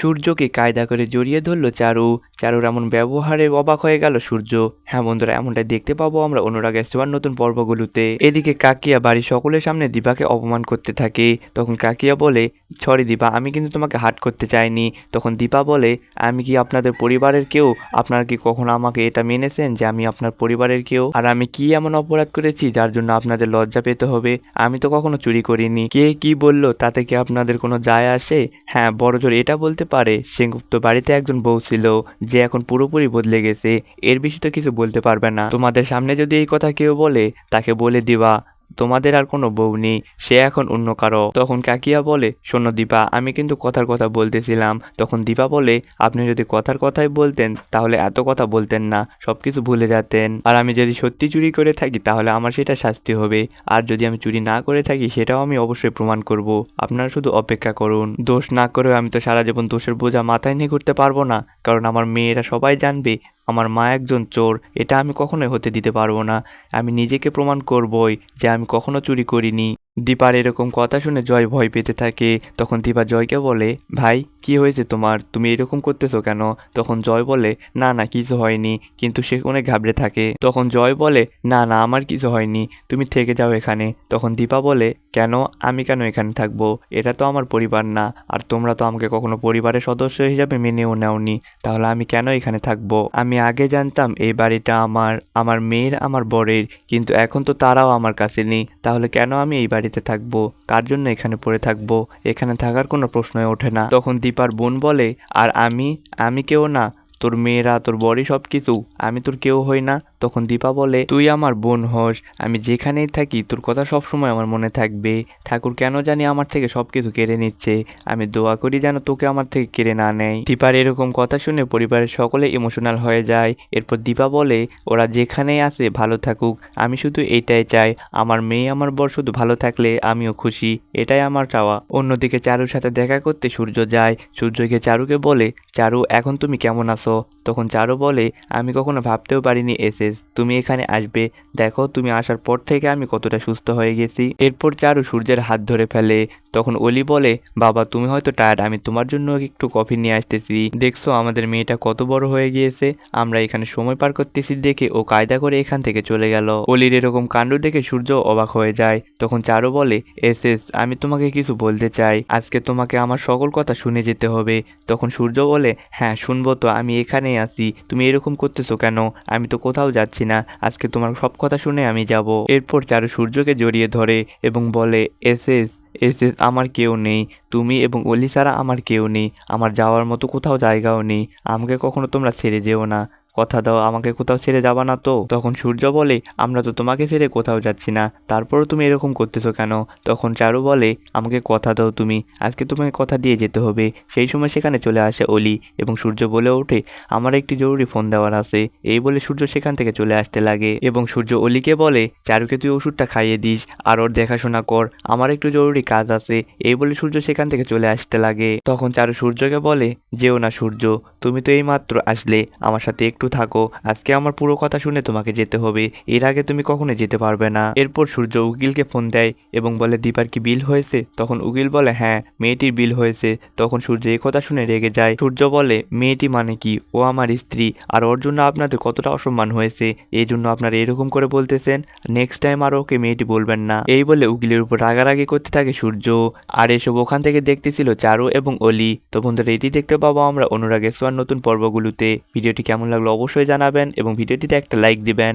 সূর্যকে কায়দা করে জড়িয়ে ধরলো চারু। চারুর এমন ব্যবহারে অবাক হয়ে গেল সূর্য। হ্যাঁ বন্ধুরা, এমনটাই দেখতে পাবো আমরা অনুরাগ এসবার নতুন পর্বগুলোতে। এদিকে কাকিয়া বাড়ির সকলের সামনে দীপাকে অপমান করতে থাকে। তখন কাকিয়া বলে, সরি দীপা আমি কিন্তু তোমাকে হাট করতে চাইনি। তখন দীপা বলে, আমি কি আপনাদের পরিবারের কেউ? আপনারা কি কখনো আমাকে এটা মেনেছেন যে আমি আপনার পরিবারের কেউ? আর আমি কি এমন অপরাধ করেছি যার জন্য আপনাদের লজ্জা পেতে হবে? আমি তো কখনো চুরি করিনি। কে কি বলল, তাতে কি আপনাদের কোনো যায় আসে? হ্যাঁ বড়জোর এটা বলতে পারে। সেনগুপ্ত বাড়িতে একজন বউ ছিল, যে এখন পুরোপুরি বদলে গেছে। এর বেশি তো কিছু বলতে পারবে না। তোমাদের সামনে যদি এই কথা কেউ বলে, তাকে বলে দিবা। তোমাদের আর কোনো বউ নেই, সে এখন অন্য কারও। তখন কাকিয়া বলে, শোনো দীপা, আমি কিন্তু কথার কথা বলতেছিলাম। তখন দীপা বলে, আপনি যদি কথার কথাই বলতেন, তাহলে এত কথা বলতেন না সব কিছু ভুলে যেতেন। আর আমি যদি সত্যি চুরি করে থাকি, তাহলে আমার সেটা শাস্তি হবে। আর যদি আমি চুরি না করে থাকি, সেটাও আমি অবশ্যই প্রমাণ করব। আপনারা শুধু অপেক্ষা করুন। দোষ না করেও আমি তো সারা জীবন দোষের বোঝা মাথায় নিয়ে ঘুরতে পারব না। কারণ আমার মেয়েরা সবাই জানবে, আমার মা একজন চোর, এটা আমি কখনোই হতে দিতে পারব না। আমি নিজেকে প্রমাণ করবই যে আমি কখনো চুরি করিনি। দীপার এরকম কথা শুনে জয় ভয় পেতে থাকে। তখন দীপা জয়কে বলে, ভাই, কি হয়েছে তোমার? তুমি এরকম করতেছো কেন? তখন জয় বলে, না না, কিছু হয়নি। কিন্তু সে অনেক ঘাবড়ে থাকে। তখন জয় বলে, না না, আমার কিছু হয়নি। তুমি থেকে যাও এখানে। তখন দীপা বলে, কেন? আমি কেন এখানে থাকব? এটা তো আমার পরিবার না। আর তোমরা তো আমাকে কখনো পরিবারের সদস্য হিসাবে মেনেও নেওনি। তাহলে আমি কেন এখানে থাকব? আমি আগে জানতাম এই বাড়িটা আমার আমার মেয়ের, আমার বরের। কিন্তু এখন তো তারাও আমার কাছে নেই। তাহলে কেন আমি এই বাড়িতে থাকব, কার জন্য এখানে পড়ে থাকব, এখানে থাকার কোনো প্রশ্নই ওঠে না। তখন দীপার বোন বলে, আর আমি? আমি কেউ না। তোর মেয়েরা, তোর বড়ি সব কিছু আমি তোর কেউ হই না। তখন দীপা বলে, তুই আমার বোন হস, আমি যেখানেই থাকি তোর কথা সবসময় আমার মনে থাকবে। ঠাকুর কেন জানি আমার থেকে সব কিছু কেড়ে নিচ্ছে। আমি দোয়া করি যেন তোকে আমার থেকে কেড়ে না নেয়। দীপার এরকম কথা শুনে পরিবারের সকলে ইমোশনাল হয়ে যায়। এরপর দীপা বলে, ওরা যেখানেই আছে ভালো থাকুক। আমি শুধু এইটাই চাই। আমার মেয়ে আমার বর শুধু ভালো থাকলে আমিও খুশি। এটাই আমার চাওয়া। অন্যদিকে চারুর সাথে দেখা করতে সূর্য যায়। সূর্যকে চারুকে বলে, চারু, এখন তুমি কেমন আছো? তখন চারু বলে, আমি কখনো ভাবতেও পারিনি এসেস তুমি এখানে আসবে। দেখো, তুমি আসার পর থেকে আমি কতটা সুস্থ হয়ে গেছি। এরপর চারু সূর্যের হাত ধরে ফেলে তখন অলি বলে, বাবা, তুমি হয়তো টায়ার্ড আমি তোমার জন্য একটু কফি নিয়ে আসতেছি। দেখছ, আমাদের মেয়েটা কত বড় হয়ে গিয়েছে। আমরা এখানে সময় পার করতেছি দেখে ও কায়দা করে এখান থেকে চলে গেল। অলির এরকম কাণ্ড দেখে সূর্য অবাক হয়ে যায়। তখন চারু বলে, এস এস, আমি তোমাকে কিছু বলতে চাই। আজকে তোমাকে আমার সকল কথা শুনে যেতে হবে। তখন সূর্য বলে হ্যাঁ শুনব তো, আমি এখানেই আছি। তুমি এরকম করতেছো কেন? আমি তো কোথাও যাচ্ছি না। আজকে তোমার সব কথা শুনে আমি যাব। এরপর চারু সূর্যকে জড়িয়ে ধরে এবং বলে, এস এস এস আমার কেউ নেই। তুমি এবং অলি ছাড়া আমার কেউ নেই। আমার যাওয়ার মতো কোথাও জায়গাও নেই। আমাকে কখনো তোমরা ছেড়ে যেও না। কথা দাও, আমাকে কোথাও ছেড়ে যাবা না তো। তখন সূর্য বলে, আমরা তো তোমাকে ছেড়ে কোথাও যাচ্ছি না। তারপরও তুমি এরকম করতেছো কেন? তখন চারু বলে, আমাকে কথা দাও তুমি, আজকে তোমাকে কথা দিয়ে যেতে হবে। সেই সময় সেখানে চলে আসে অলি এবং সূর্য বলে ওঠে, আমার একটি জরুরি ফোন দেওয়ার আছে। এই বলে সূর্য সেখান থেকে চলে আসতে লাগে এবং সূর্য অলিকে বলে, চারুকে তুই ওষুধটা খাইয়ে দিস আর ওর দেখাশোনা কর, আমার একটু জরুরি কাজ আছে। এই বলে সূর্য সেখান থেকে চলে আসতে লাগে। তখন চারু সূর্যকে বলে, যেও না সূর্য, তুমি তো এই মাত্র আসলে, আমার সাথে একটু থাকো। আজকে আমার পুরো কথা শুনে তোমাকে যেতে হবে। এর আগে তুমি কখনো যেতে পারবে না। এরপর সূর্য উকিলকে ফোন দেয় এবং বলে, দীপার কি বিল হয়েছে? তখন উকিল বলে হ্যাঁ মেয়েটির বিল হয়েছে। তখন সূর্য এই কথা শুনে রেগে যায়। সূর্য বলে, মেয়েটি মানে কি? ও আমার স্ত্রী। আর ওর জন্য আপনাদের কতটা অসম্মান হয়েছে? এই জন্য আপনারা এরকম করে বলতেছেন? নেক্সট টাইম আর ওকে মেয়েটি বলবেন না। এই বলে উকিলের উপর রাগারাগি করতে থাকে সূর্য। আর এসব ওখান থেকে দেখতেছিল চারু এবং অলি। তো বন্ধুরা, এটি দেখতে পাবো আমরা অনুরাগ এসওয়ার নতুন পর্বগুলোতে। ভিডিওটি কেমন লাগল অবশ্যই জানাবেন এবং ভিডিওটিতে একটা লাইক দিবেন।